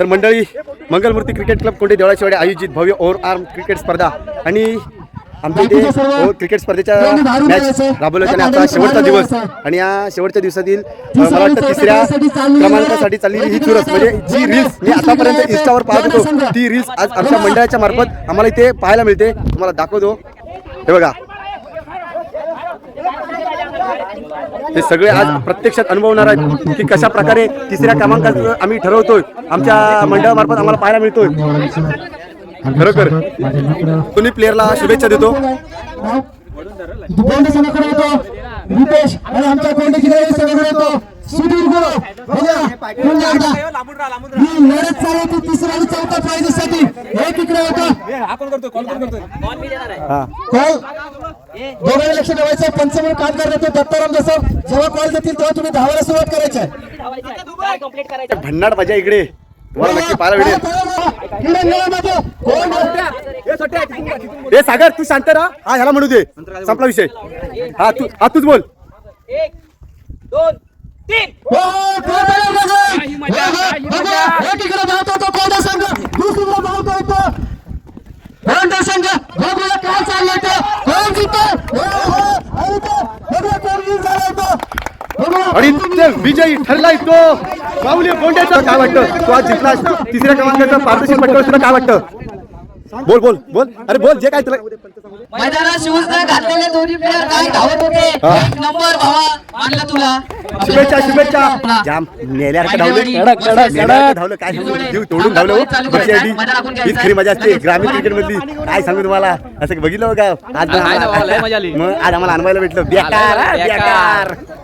तर मंडळी Mangalmurti cricket club Konde Devalashivade आयोजित भव्य ओव्हर आर्म क्रिकेट स्पर्धा आणि आमच्या इथे क्रिकेट स्पर्धेच्या मॅच राबवल्याच्या आता शेवटचा दिवस. आणि या शेवटच्या दिवसातील मला वाटतं तिसऱ्या क्रमांकासाठी चाललेली ही चुरस म्हणजे जी रील्स मी आतापर्यंत इंस्टावर पाहत होतो. ती रील्स आज आमच्या मंडळाच्या मार्फत आम्हाला इथे पाहायला मिळते. तुम्हाला दाखवतो. हे बघा. हे सगळे आज प्रत्यक्षात अनुभवणार आहेत की कशा प्रकारे तिसऱ्या क्रमांकाचं आम्ही ठरवतोय. आमच्या मंडळामार्फत आम्हाला पाहायला मिळतोय. खरोखर. दोन्ही प्लेअरला शुभेच्छा देतो. रुपेश आणि आमच्या ही तिसऱ्या आणि चौथ्या एक इकडे होतो. कॉल दोघांनी लक्ष ठेवायचं पंचमूळ कामगार देतो दत्ताराम जसं जेव्हा कॉल देतील तेव्हा तुम्ही धावायला सुरुवात करायची आहे भन्नाट मजा इकडे तुम्हाला नक्की पाहायला ए सागर तू शांत राहा हा ह्याला म्हणू दे संपला विषय हा तू हा तूच बोल एक दोन तीन हो, कोंडे बघा. बघा, बघा. एकीकडे धावतो तो कोंडे संघ दुसरीकडे धावतो तो कोंडे संघ बघूया काय चाललंय ते कोण जिंकतो? हो, हो, आणि तो बघूया कोण win झालाय तो. बघूया. आणि ते विजयी ठरलाय तो. माऊली बोंड्याचा काय वाटतं? तो आज जिंकला. तिसऱ्या क्रमांकाचा पारितोषिक पटकवलं तुला काय वाटतं? बोल बोल बोल. अरे बोल जे काय तुला मैदानात शूज न घातलेले दोन्ही प्लेयर काय धावत होते? हा. एक नंबर भावा मानलं तुला? शुभेच्छा शुभेच्छा. जाम नेल्यासारखं धावलं कडक, कडक, धावलं. काय सांगू जीव तोडून धावलं. हो. हीच खरी मजा असते. ग्रामीण क्रिकेट मधली काय सांगू तुम्हाला? असं बघितलं हो का आज आज आम्हाला अनुभवायला भेटलं. बेकार बेकार.